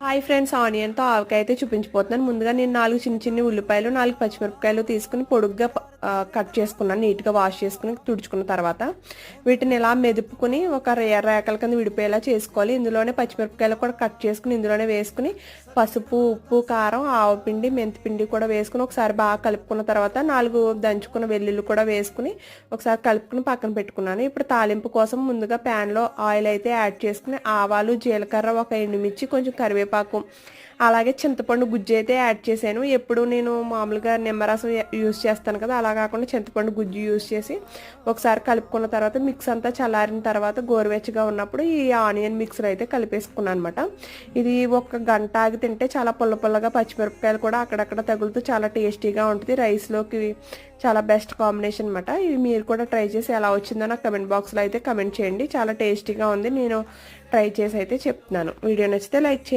Hi friends ఆనియన్తో ఆవకాయ అయితే చూపించిపోతున్నాను. ముందుగా నేను నాలుగు చిన్న చిన్న ఉల్లిపాయలు నాలుగు పచ్చిమిరపకాయలు తీసుకుని పొడుగ్గా కట్ చేసుకున్నాను నీట్గా వాష్ చేసుకుని తుడుచుకున్న తర్వాత వీటిని ఇలా మెదుపుకుని ఒక రే రేకల కింద విడిపోయేలా చేసుకోవాలి. ఇందులోనే పచ్చిమిరపకాయలు కూడా కట్ చేసుకుని ఇందులోనే వేసుకుని పసుపు ఉప్పు కారం ఆవపిండి మెంతిపిండి కూడా వేసుకుని ఒకసారి బాగా కలుపుకున్న తర్వాత నాలుగు దంచుకున్న వెల్లుల్లి కూడా వేసుకుని ఒకసారి కలుపుకుని పక్కన పెట్టుకున్నాను. ఇప్పుడు తాలింపు కోసం ముందుగా ప్యాన్లో ఆయిల్ అయితే యాడ్ చేసుకుని ఆవాలు జీలకర్ర ఒక ఎండుమిర్చి కొంచెం కరివేపాకు అలాగే చింతపండు గుజ్జు అయితే యాడ్ చేశాను. ఎప్పుడు నేను మామూలుగా నిమ్మరసం యూస్ చేస్తాను కదా అలా కాకుండా చింతపండు గుజ్జు యూస్ చేసి ఒకసారి కలుపుకున్న తర్వాత మిక్స్ అంతా చల్లారిన తర్వాత గోరువెచ్చగా ఉన్నప్పుడు ఈ ఆనియన్ మిక్సర్ అయితే కలిపేసుకున్నాను అనమాట ఇది ఒక గంట ఆగి తింటే చాలా పుల్ల పుల్లగా పచ్చిమిరపకాయలు కూడా అక్కడక్కడ తగులుతూ చాలా టేస్టీగా ఉంటుంది. రైస్లోకి చాలా బెస్ట్ కాంబినేషన్ అనమాట ఇది మీరు కూడా ట్రై చేసి ఎలా వచ్చిందో నాకు కమెంట్ బాక్స్లో అయితే కమెంట్ చేయండి. చాలా టేస్టీగా ఉంది. నేను ట్రై చేసి అయితే చెప్తున్నాను. వీడియో నచ్చితే లైక్ చేయండి.